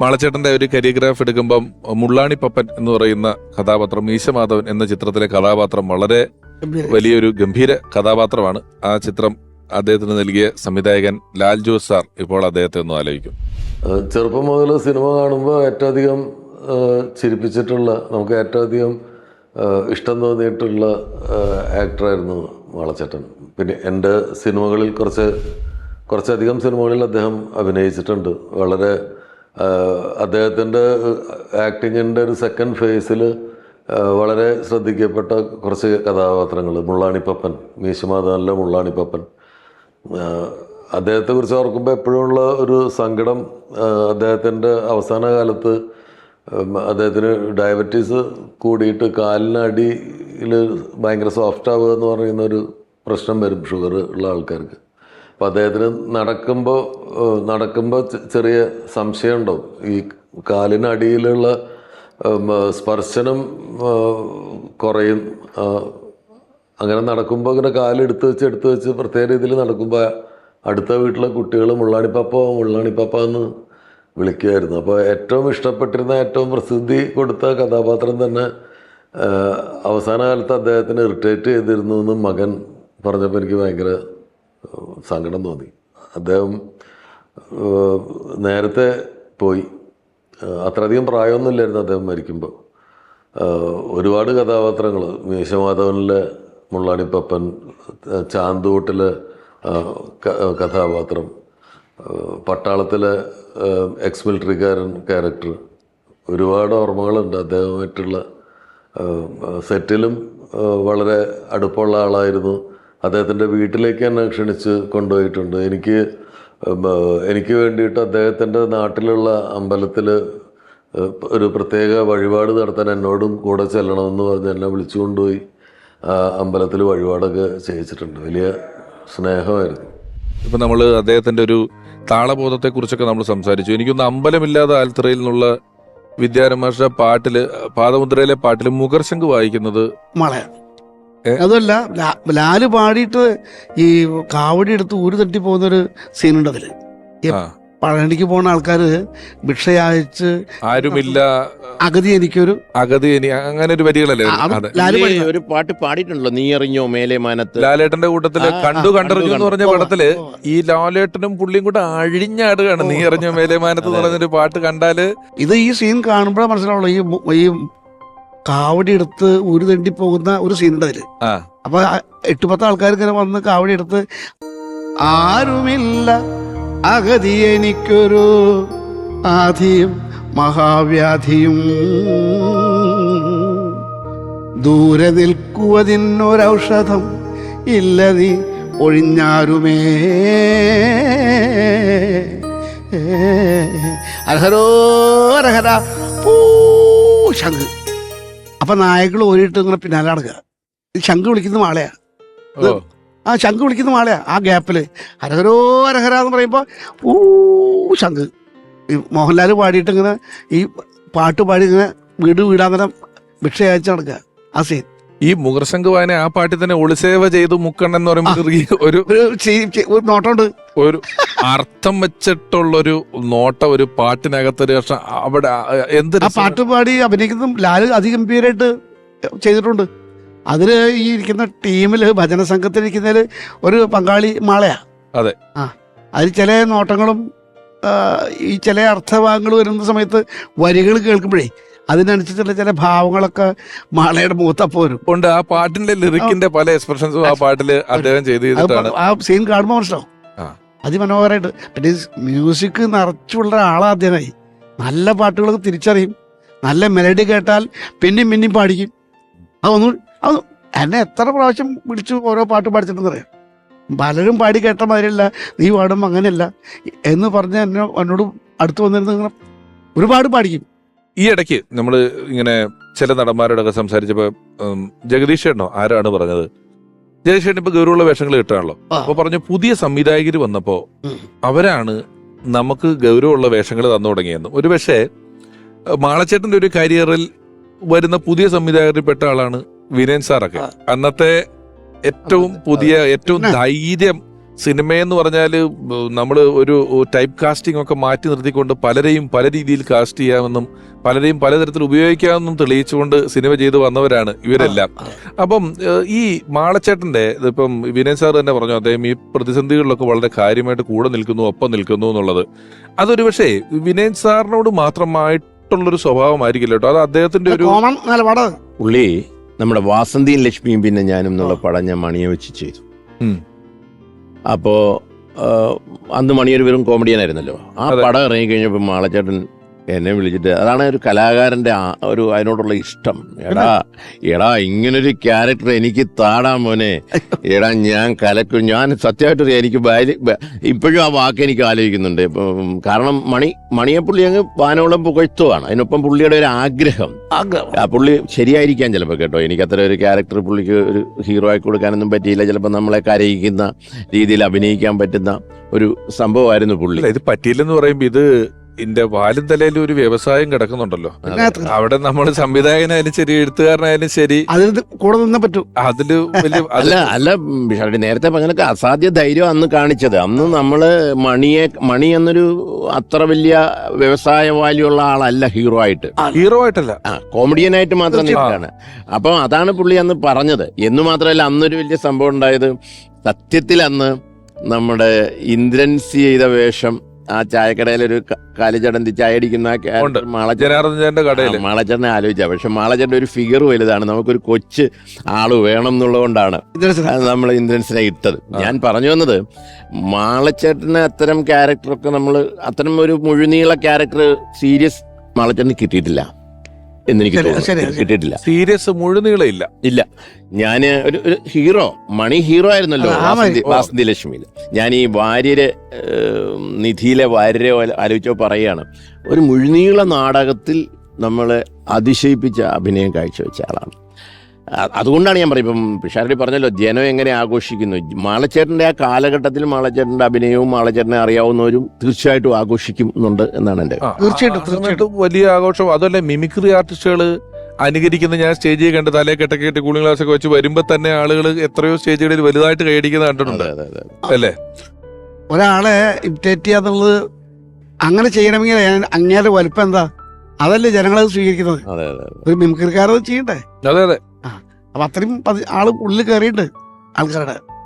മാളച്ചേട്ടന്റെ ഒരു കരിയോഗ്രാഫ് എടുക്കുമ്പം മുള്ളാണി പപ്പൻ എന്ന് പറയുന്ന കഥാപാത്രം മീശമാധവൻ എന്ന ചിത്രത്തിലെ കഥാപാത്രം വളരെ വലിയൊരു ഗംഭീര കഥാപാത്രമാണ്. ആ ചിത്രം അദ്ദേഹത്തിന് നൽകിയ സംവിധായകൻ ലാൽ ജോസ് സാർ ഇപ്പോൾ അദ്ദേഹത്തെ ഒന്ന് ആലോചിക്കും. ചെറുപ്പം മുതൽ സിനിമ കാണുമ്പോൾ ഏറ്റവും അധികം ചിരിപ്പിച്ചിട്ടുള്ള നമുക്ക് ഏറ്റവും അധികം ഇഷ്ടം തോന്നിയിട്ടുള്ള ആക്ടറായിരുന്നു മാളച്ചേട്ടൻ. പിന്നെ എന്റെ സിനിമകളിൽ കുറച്ച് കുറച്ചധികം സിനിമകളിൽ അദ്ദേഹം അഭിനയിച്ചിട്ടുണ്ട്. വളരെ അദ്ദേഹത്തിന്റെ ആക്ടിങ്ങിന്റെ ഒരു സെക്കൻഡ് ഫേസിൽ വളരെ ശ്രദ്ധിക്കപ്പെട്ട കുറച്ച് കഥാപാത്രങ്ങൾ മുള്ളാണിപ്പപ്പൻ മീശമാധവനിലെ മുള്ളാണിപ്പപ്പൻ. അദ്ദേഹത്തെക്കുറിച്ച് അദ്ദേഹത്തെ കുറിച്ച് ഓർക്കുമ്പോൾ എപ്പോഴുമുള്ള ഒരു സങ്കടം അദ്ദേഹത്തിന്റെ അവസാന കാലത്ത് അദ്ദേഹത്തിന് ഡയബറ്റീസ് കൂടിയിട്ട് കാലിനടിയിൽ ഭയങ്കര സോഫ്റ്റ് ആവുക എന്ന് പറയുന്ന ഒരു പ്രശ്നം വരും ഷുഗർ ഉള്ള ആൾക്കാർക്ക്. അപ്പോൾ അദ്ദേഹത്തിന് നടക്കുമ്പോൾ നടക്കുമ്പോൾ ചെറിയ സംശയം ഉണ്ടാവും ഈ കാലിനടിയിലുള്ള സ്പർശനം കുറയും. അങ്ങനെ നടക്കുമ്പോൾ ഇങ്ങനെ കാലെടുത്ത് വെച്ച് എടുത്ത് വെച്ച് പ്രത്യേക രീതിയിൽ നടക്കുമ്പോൾ അടുത്ത വീട്ടിലെ കുട്ടികൾ മുള്ളാണിപ്പപ്പ മുള്ളാണിപ്പപ്പ എന്ന് വിളിക്കുമായിരുന്നു അപ്പോൾ ഏറ്റവും ഇഷ്ടപ്പെട്ടിരുന്ന ഏറ്റവും പ്രസിദ്ധി കൊടുത്ത കഥാപാത്രം തന്നെ അവസാന കാലത്ത് അദ്ദേഹത്തിന് ഇറിറ്റേറ്റ് ചെയ്തിരുന്നു എന്ന് മകൻ പറഞ്ഞപ്പോൾ എനിക്ക് ഭയങ്കര സങ്കടം തോന്നി. അദ്ദേഹം നേരത്തെ പോയി. അത്രയധികം പ്രായമൊന്നുമില്ലായിരുന്നു അദ്ദേഹം മരിക്കുമ്പോൾ ഒരുപാട് കഥാപാത്രങ്ങൾ മീശമാധവനിലെ മുള്ളാണിപ്പപ്പൻ ചാന്തൂട്ടിലെ കഥാപാത്രം പട്ടാളത്തിലെ എക്സ് മിലിറ്ററിക്കാരൻ ക്യാരക്ടർ. ഒരുപാട് ഓർമ്മകളുണ്ട് അദ്ദേഹമായിട്ടുള്ള സെറ്റിലും വളരെ അടുപ്പമുള്ള ആളായിരുന്നു. അദ്ദേഹത്തിന്റെ വീട്ടിലേക്ക് തന്നെ ക്ഷണിച്ച് കൊണ്ടുപോയിട്ടുണ്ട്. എനിക്ക് എനിക്ക് വേണ്ടിയിട്ട് അദ്ദേഹത്തിന്റെ നാട്ടിലുള്ള അമ്പലത്തിൽ ഒരു പ്രത്യേക വഴിപാട് നടത്താൻ എന്നോടും കൂടെ ചെല്ലണമെന്ന് പറഞ്ഞ് എന്നെ വിളിച്ചു കൊണ്ടുപോയി. ആ അമ്പലത്തിൽ വഴിപാടൊക്കെ ചെയ്യിച്ചിട്ടുണ്ട്. വലിയ സ്നേഹമായിരുന്നു. ഇപ്പം നമ്മൾ അദ്ദേഹത്തിന്റെ ഒരു താളബോധത്തെക്കുറിച്ചൊക്കെ നമ്മൾ സംസാരിച്ചു. എനിക്കൊന്ന് അമ്പലമില്ലാതെ ആൽത്തറയിൽ നിന്നുള്ള വിദ്യാരമാഷ പാട്ടിൽ പാദമുദ്രയിലെ പാട്ടിൽ മുഖർശങ്ക് വായിക്കുന്നത് മളയ ഏ? അതല്ല ലാലു പാടിയിട്ട് ഈ കാവടി എടുത്ത് ഊര് തട്ടി പോകുന്നൊരു സീനുണ്ട് അതിൽ. പഴനിക്ക് പോണ ആൾക്കാര് ഭിക്ഷയച്ച് ആരുമില്ല അഗതി എനിക്കൊരു അഗതി അങ്ങനെ ഒരു വരികളല്ലേ? ഒരു പാട്ട് പാടിയിട്ടുണ്ടല്ലോ നീ അറിഞ്ഞോ മേലെ മാനത്ത്? ലാലേട്ടന്റെ കൂട്ടത്തിൽ കണ്ടു കണ്ടറിഞ്ഞു എന്ന് പറഞ്ഞ. പടത്തിൽ. ഈ ലാലേട്ടനും പുള്ളിയും കൂടെ അഴിഞ്ഞാടുകയാണ് നീ അറിഞ്ഞോ മേലേമാനത്ത് എന്ന് പറഞ്ഞൊരു പാട്ട് കണ്ടാൽ? ഇത് ഈ സീൻ കാണുമ്പോഴേ മനസ്സിലാവുള്ളൂ. ഈ ഈ കാവടി എടുത്ത് ഒരു തണ്ടി പോകുന്ന ഒരു സീനുണ്ട് അതിൽ. അപ്പൊ എട്ടു പത്ത് ആൾക്കാർ ഇങ്ങനെ വന്ന് കാവടി എടുത്ത് ആരുമില്ല അഗതി എനിക്കൊരു ആധിയും മഹാവ്യാധിയും. ദൂരെ നിൽക്കുവതിനൊരൗഷധം ഇല്ല നീ ഒഴിഞ്ഞാരുമേ. അർഹരോ അർഹര പൂ ശംഖ്. അപ്പൊ നായകൾ ഓരിട്ട് ഇങ്ങനെ പിന്നാലെ നടക്കുക. ഈ ശംഖ് വിളിക്കുന്ന മാളയാ. ആ ശംഖ് വിളിക്കുന്ന മാളയാ ആ ഗ്യാപ്പിൽ. ഹരഹരോ ഹരഹര എന്ന് പറയുമ്പോ ഊ ശംഖ്. ഈ മോഹൻലാൽ പാടിയിട്ട് ഇങ്ങനെ ഈ പാട്ട് പാടി ഇങ്ങനെ വീട് വീടാങ്ങനെ ഭിക്ഷ അയച്ചു നടക്കുക. ആ സീൻ ഈ മുഖർശംഖ് വായന ആ പാട്ടിൽ തന്നെ ഒളിസേവ ചെയ്തു മുക്കണ്ണെന്ന് പറയുമ്പോൾ ഒരു- ഒരു നോട്ടമുണ്ട് ഒരു അർത്ഥം വെച്ചിട്ടുള്ളൊരു നോട്ട ഒരു പാട്ടിനകത്തൊരു രക്ഷ അവിടെ എന്ത് ആ. പാട്ട് പാടി അഭിനയിക്കുന്നതും ലാൽ അതിഗംഭീരമായിട്ട് ചെയ്തിട്ടുണ്ട്. അതിൽ ഈ ഇരിക്കുന്ന ടീമിൽ ഭജന സംഘത്തിലിരിക്കുന്നതിൽ ഒരു പങ്കാളി മാളയാ. അതെ. ആ അതിൽ ചില നോട്ടങ്ങളും ആ, ഈ ചില അർത്ഥഭാഗങ്ങൾ വരുന്ന സമയത്ത് വരികൾ കേൾക്കുമ്പോഴേ അതിനനുസരിച്ചുള്ള ചില ഭാവങ്ങളൊക്കെ മാളയുടെ മുഖത്തപ്പോ വരും. ഉണ്ട്. ആ പാട്ടിന്റെ ലിറിക്കിന്റെ പല എക്സ്പ്രഷൻസും ആ പാട്ടിൽ അദ്ദേഹം ചെയ്ത് അത് ചെയ്തിട്ടാണ്. ആ സീൻ കാണുമ്പോൾ മനസ്സിലാവും. ആ. അതിമനോഹരമായിട്ട് പിന്നെ മ്യൂസിക് നിറച്ചുള്ള ആളാദ്യമായി നല്ല പാട്ടുകളൊക്കെ തിരിച്ചറിയും. നല്ല മെലഡി കേട്ടാൽ പിന്നെയും പിന്നെയും പാടിക്കും. അതൊന്നും അത് എന്നെ എത്ര പ്രാവശ്യം വിളിച്ചു ഓരോ പാട്ട് പാടിച്ചിട്ടുണ്ടെന്ന് അറിയാം പലരും പാടി കേട്ട മാതിരിയല്ല നീ പാടുമ്പോൾ അങ്ങനെയല്ല എന്ന് പറഞ്ഞ് എന്നെ എന്നോട് അടുത്ത് വന്നിരുന്ന ഇങ്ങനെ ഒരുപാട് പാടിക്കും. ഈ ഇടയ്ക്ക് നമ്മൾ ഇങ്ങനെ ചില നടന്മാരോടൊക്കെ സംസാരിച്ചപ്പോൾ ജഗദീഷ് ചേട്ടനോ? ആരാണ് പറഞ്ഞത്? ചേട്ടൻ ഇപ്പൊ ഗൗരവമുള്ള വേഷങ്ങൾ കിട്ടാണല്ലോ. അപ്പൊ പറഞ്ഞു പുതിയ സംവിധായകർ വന്നപ്പോ. അവരാണ് നമുക്ക് ഗൗരവമുള്ള വേഷങ്ങൾ തന്നു തുടങ്ങിയെന്ന്. ഒരു പക്ഷേ മാളച്ചേട്ടന്റെ ഒരു കരിയറിൽ വരുന്ന പുതിയ സംവിധായകരിൽ പെട്ട ആളാണ് വിനയൻ സാറൊക്കെ. അന്നത്തെ ഏറ്റവും പുതിയ ഏറ്റവും ധൈര്യം സിനിമയെന്ന് പറഞ്ഞാൽ നമ്മൾ ഒരു ടൈപ്പ് കാസ്റ്റിംഗ് ഒക്കെ മാറ്റി നിർത്തിക്കൊണ്ട് പലരെയും പല രീതിയിൽ കാസ്റ്റ് ചെയ്യാമെന്നും പലരെയും പലതരത്തിൽ ഉപയോഗിക്കാമെന്നും തെളിയിച്ചുകൊണ്ട് സിനിമ ചെയ്തു വന്നവരാണ് ഇവരെല്ലാം. അപ്പം ഈ മാളച്ചേട്ടന്റെ ഇപ്പം വിനയ് സാർ തന്നെ പറഞ്ഞു അദ്ദേഹം ഈ പ്രതിസന്ധികളിലൊക്കെ വളരെ കാര്യമായിട്ട് കൂടെ നിൽക്കുന്നു ഒപ്പം നിൽക്കുന്നു എന്നുള്ളത്. അതൊരു പക്ഷേ വിനയ് സാറിനോട് മാത്രമായിട്ടുള്ളൊരു സ്വഭാവമായിരിക്കില്ല കേട്ടോ. അത് അദ്ദേഹത്തിന്റെ ഒരു നിലപാട്. പുള്ളി നമ്മുടെ വാസന്തിയും ലക്ഷ്മിയും പിന്നെ ഞാനും എന്നുള്ള പടം ഞാൻ മണിയെ വെച്ച് ചെയ്തു. അപ്പോ അന്ന് മണിയൊരു വെറും കോമഡിയൻ ആയിരുന്നല്ലോ. ആ. പടം ഇറങ്ങി കഴിഞ്ഞപ്പോൾ മാളച്ചേട്ടൻ എന്നെ വിളിച്ചിട്ട് അതാണ് ഒരു കലാകാരന്റെ ഒരു അതിനോടുള്ള ഇഷ്ടം. എടാ എടാ ഇങ്ങനൊരു ക്യാരക്ടർ എനിക്ക് താടാ മോനെ. എടാ ഞാൻ കലക്കും. ഞാൻ സത്യമായിട്ട് എനിക്ക് ഇപ്പോഴും ആ വാക്ക് എനിക്ക് ആലോചിക്കുന്നുണ്ട്. കാരണം മണി മണിയെ പുള്ളി അങ്ങ് വാനോളം പുകഴ്ത്തുവാണ്. അതിനൊപ്പം പുള്ളിയുടെ ഒരു ആഗ്രഹം. ആ പുള്ളി ശരിയായിരിക്കാൻ ചിലപ്പോൾ കേട്ടോ. എനിക്ക് അത്ര ഒരു ക്യാരക്ടർ പുള്ളിക്ക് ഒരു ഹീറോ ആയി കൊടുക്കാനൊന്നും പറ്റിയില്ല. ചിലപ്പോൾ നമ്മളെ കരയിക്കുന്ന രീതിയിൽ അഭിനയിക്കാൻ പറ്റുന്ന ഒരു സംഭവമായിരുന്നു പുള്ളി. ഇത് പറ്റിയില്ലെന്ന് പറയുമ്പോൾ ഇത് ഇതിന്റെ വാലും തലയിലും ഒരു വ്യവസായം കിടക്കുന്നുണ്ടല്ലോ. അവിടെ നമ്മൾ സംവിധായകനായാലും ശരി എഴുത്തുകാരനായാലും ശരി. അതിൽ കൂടെ നിന്നേ പറ്റൂ. അതിൽ വലിയ അല്ല അല്ല ബിഷാടി നേരത്തെ പങ്കെടുക്ക അസാധ്യ ധൈര്യം അന്ന് കാണിച്ചത്. അന്ന് നമ്മൾ മണിയെ മണി എന്നൊരു അത്ര വലിയ വ്യവസായ വാല്യുള്ള ആളല്ല ഹീറോ ആയിട്ട്. ഹീറോ ആയിട്ടല്ല. കോമഡിയൻ കോമഡിയനായിട്ട് മാത്രം നിൽക്കുകയാണ്. അപ്പം അതാണ് പുള്ളി അന്ന് പറഞ്ഞത്. എന്ന് മാത്രമല്ല അന്നൊരു വലിയ സംഭവം ഉണ്ടായത് സത്യത്തിൽ അന്ന് നമ്മുടെ ഇന്ദ്രൻസ് ചെയ്ത വേഷം ആ ചായക്കടയിൽ ഒരു കാലിച്ചടന്തി ചായ അടിക്കുന്ന ആ കടയിൽ മാളച്ചേട്ടനെ ആലോചിച്ച. പക്ഷെ മാളച്ചേട്ടൻ ഒരു ഫിഗർ വലുതാണ്. നമുക്കൊരു കൊച്ച് ആൾ വേണം എന്നുള്ളതുകൊണ്ടാണ് നമ്മൾ ഇന്ദ്രൻസിനെ ഇട്ടത്. ഞാൻ പറഞ്ഞു വന്നത് മാളച്ചേട്ടന് അത്തരം ക്യാരക്ടറൊക്കെ നമ്മൾ അത്തരം ഒരു മുഴുനീള ക്യാരക്ടർ സീരിയസ് മാളച്ചേട്ടന് കിട്ടിയിട്ടില്ല. എന്നെനിക്ക് തോന്നുന്നു. കിട്ടിയിട്ടില്ല. സീരിയസ് മുഴുനീളയില്ല ഇല്ല. ഞാൻ ഒരു ഒരു ഹീറോ മണി ഹീറോ ആയിരുന്നല്ലോ വാസന്തി ലക്ഷ്മിയിൽ. ഞാൻ ഈ വാര്യര് നിധിയിലെ വാര്യരെ ആലോചിച്ചോ പറയാണ് ഒരു മുഴുനീള നാടകത്തിൽ നമ്മളെ അതിശയിപ്പിച്ച അഭിനയം കാഴ്ചവെച്ച ആളാണ്. അതുകൊണ്ടാണ് ഞാൻ പറയും ഇപ്പം പിഷാരടി പറഞ്ഞല്ലോ ജനം എങ്ങനെ ആഘോഷിക്കുന്നു? മാളച്ചേട്ടന്റെ ആ കാലഘട്ടത്തിൽ മാളച്ചേട്ടന്റെ അഭിനയവും മാളച്ചേട്ടനെ അറിയാവുന്നവരും തീർച്ചയായിട്ടും ആഘോഷിക്കും എന്നുണ്ട് എന്നാണ് എന്റെ തീർച്ചയായിട്ടും തീർച്ചയായിട്ടും, വലിയ ആഘോഷം അതല്ലേ മിമിക്രി ആർട്ടിസ്റ്റുകൾ അനുകരിക്കുന്ന ഞാൻ സ്റ്റേജിൽ കണ്ട് തലേ കെട്ടൊക്കെ കെട്ടി കൂളിംഗ് ഗ്ലാസ് ഒക്കെ വെച്ച് വരുമ്പോൾ തന്നെ ആളുകൾ എത്രയോ സ്റ്റേജുകളിൽ വലുതായിട്ട് കൈയടിക്കുന്ന കണ്ടിട്ടുണ്ട്. അല്ലേ? ഒരാളെ ഇമിറ്റേറ്റ് ചെയ്യാന്നുള്ളത് അങ്ങനെ ചെയ്യണമെങ്കിൽ അങ്ങേരെ അങ്ങേരുടെ വലുപ്പം എന്താ? അതല്ലേ ജനങ്ങളത് സ്വീകരിക്കുന്നത്. അതെ അതെ. ഒരു മിമിക്രിക്കാരത് ചെയ്യണ്ടേ? അതെ അതെ. അപ്പൊ അത്രയും ആൾ ഉള്ളിൽ കയറിയിട്ട് ആൾക്കാരുടെ.